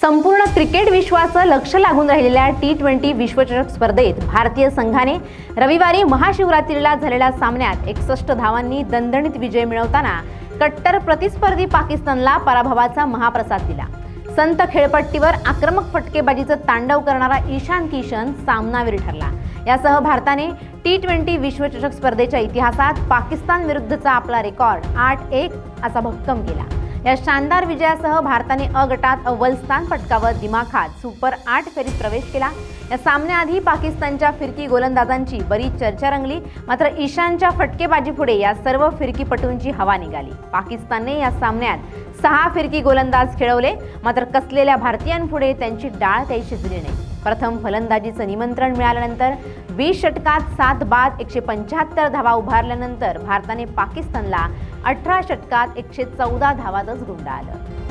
संपूर्ण क्रिकेट विश्वाचं लक्ष लागून राहिलेल्या टी ट्वेंटी विश्वचषक स्पर्धेत भारतीय संघाने रविवारी महाशिवरात्रीला झालेल्या सामन्यात एकसष्ट धावांनी दणदणीत विजय मिळवताना कट्टर प्रतिस्पर्धी पाकिस्तानला पराभवाचा महाप्रसाद दिला. संत खेळपट्टीवर आक्रमक फटकेबाजीचं तांडव करणारा ईशान किशन सामनावीर ठरला. यासह भारताने टी ट्वेंटी विश्वचषक स्पर्धेच्या इतिहासात पाकिस्तान विरुद्धचा आपला रेकॉर्ड आठ एक असा भक्कम केला. या शानदार विजयासह भारताने अ गटात अव्वल स्थान पटकावत दिमाखात सुपर आठ फेरीत प्रवेश केला. या सामन्याआधी पाकिस्तानच्या फिरकी गोलंदाजांची बरीच चर्चा रंगली. मात्र ईशानच्या फटकेबाजीपुढे या सर्व फिरकीपटूंची हवा निघाली. पाकिस्तानने या सामन्यात सहा फिरकी गोलंदाज खेळवले. मात्र कसलेल्या भारतीयांपुढे त्यांची डाळ काही शिजली नाही. प्रथम फलंदाजीचं निमंत्रण मिळाल्यानंतर वीस षटकात सात बाद एकशे पंच्याहत्तर धावा उभारल्यानंतर भारताने पाकिस्तानला अठरा षटकात एकशे चौदा धावातच गुंडाळलं.